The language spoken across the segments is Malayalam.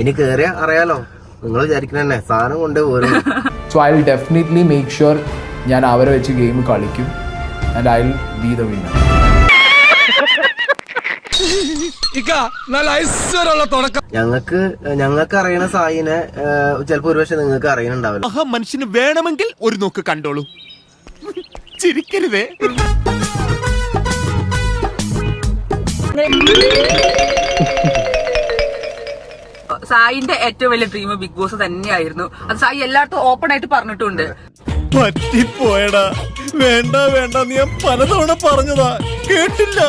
ഇനി കേറിയ അറിയാലോ. നിങ്ങൾ വിചാരിക്കണ തന്നെ സാധനം കൊണ്ട് പോരും. So I will definitely make sure ഞാൻ അവരെ വെച്ച് ഗെയിം കളിക്കും. And I will be the winner ഞങ്ങൾക്ക് ഞങ്ങൾക്ക് അറിയണ സായിനെ ചിലപ്പോ ഒരുപക്ഷെ നിങ്ങൾക്ക് അറിയണുണ്ടാവില്ല. അഹ മനുഷ്യന് വേണമെങ്കിൽ ഒരു നോക്ക് കണ്ടോളൂ. ചിരിക്കരുതേ. സായിന്റെ ഏറ്റവും വലിയ ഡ്രീം ബിഗ് ബോസ് തന്നെയായിരുന്നു. അത് സായി എല്ലായിടത്തും ഓപ്പൺ ആയിട്ട് പറഞ്ഞിട്ടുണ്ട്. പറ്റിപ്പോയടാ. വേണ്ട വേണ്ട നീ ഞാൻ പലതവണ പറഞ്ഞതാ. കേട്ടില്ല.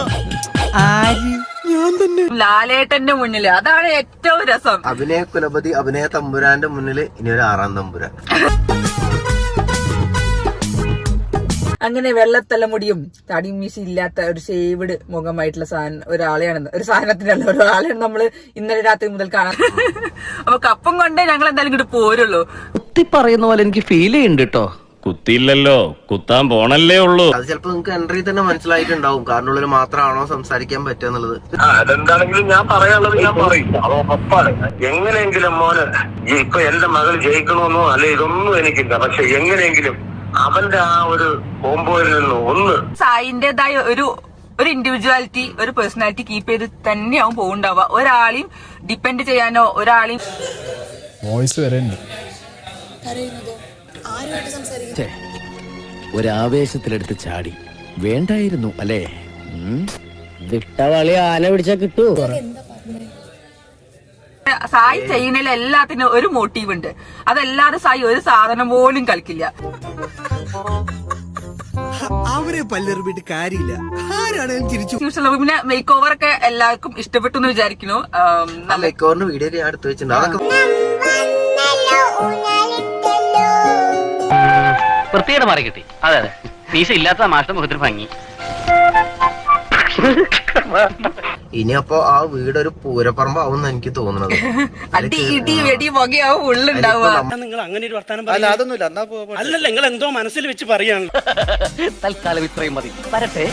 ഞാൻ തന്നെ. ലാലേട്ടന്റെ മുന്നിൽ. അതാണ് ഏറ്റവും രസം. അഭിനയ കുലപതി അഭിനയ തമ്പുരാന്റെ മുന്നിൽ ഇനി ഒരു ആറാം തമ്പുരാൻ. അങ്ങനെ വെള്ളത്തലമുടിയും തടിയും മീശ ഇല്ലാത്ത ഒരു ഷേവ്ഡ് മുഖമായിട്ടുള്ള സാധനം ഒരാളെയാണ്. ഒരു സാധനത്തിനല്ല ഒരാളെയാണ് നമ്മൾ ഇന്നലെ രാത്രി മുതൽ കാണാൻ അപ്പൊ കപ്പം കൊണ്ടേ ഞങ്ങൾ എന്തായാലും ഇങ്ങോട്ട് പോരുള്ളൂ. കുത്തി പറയുന്ന പോലെ എനിക്ക് ഫീൽ ചെയ്യുന്നുണ്ട് കേട്ടോ കുത്തിയില്ലല്ലോ കുത്താൻ പോണല്ലേ ഉള്ളൂ. അത് ചിലപ്പോ നിങ്ങൾക്ക് എൻട്രി തന്നെ മനസ്സിലായിട്ടുണ്ടാവും കാറിനുള്ളിൽ മാത്രമാണോ സംസാരിക്കാൻ പറ്റുക എന്നുള്ളത്. അതെന്താണെങ്കിലും ഞാൻ പറയാനുള്ളത് ഞാൻ പറയും. അത് ഉറപ്പാണ്. എങ്ങനെയെങ്കിലും മോന് ഇപ്പൊ എന്റെ മകൾ ജയിക്കണമെന്നോ അല്ലെ ഇതൊന്നും എനിക്കില്ല. പക്ഷെ എങ്ങനെയെങ്കിലും അവന്റെ ആ ഒരു കോമ്പോയിൽ നിന്ന് ഒന്ന് സായിന്റേതായ ഒരു ഒരു ഇൻഡിവിജ്വാലിറ്റി ഒരു പേഴ്സണാലിറ്റി കീപ്പ് ചെയ്ത് തന്നെയാവും പോകുണ്ടാവുക ഒരാളെയും ഡിപ്പെൻഡ് ചെയ്യാനോ ഒരാളെയും വോയിസ് വരെ ഒരാവേശത്തിലെടുത്ത് ചാടി. വേണ്ടായിരുന്നു അല്ലേ? വിട്ടവളി ആന പിടിച്ചാ കിട്ടൂ. സായി ചെയ്യുന്നതിൽ എല്ലാത്തിനും ഒരു മോട്ടീവ് ഉണ്ട്. അതല്ലാതെ സായി ഒരു സാധനം പോലും കളിക്കില്ല. അവരെ പല്ലെറിഞ്ഞിട്ട് കാര്യമില്ല. ആരാണെങ്കിലും തിരിച്ചു പിന്നെ മേക്ക് ഓവർ ഒക്കെ എല്ലാവർക്കും ഇഷ്ടപ്പെട്ടു എന്ന് വിചാരിക്കുന്നു. മേക്ക് ആ വീഡിയോ ഞാൻ എടുത്തു വെച്ചിട്ടുണ്ട്. വൃത്തിയുടെ മാറി കിട്ടി. അതെ അതെ. മീശ ഇല്ലാത്ത മാഷ്ട മുഖത്തിന് ഭംഗി. ഇനി അപ്പൊ ആ വീടൊരു പൂരപ്പറമ്പാവും എനിക്ക് തോന്നുന്നത് നിങ്ങൾ അങ്ങനെ ഒരു വർത്താനം അല്ല അതൊന്നുമില്ല. അല്ലല്ല നിങ്ങൾ എന്തോ മനസ്സിൽ വെച്ച് പറയാണ് തൽക്കാലം ഇത്രയും മതി. വരട്ടെ.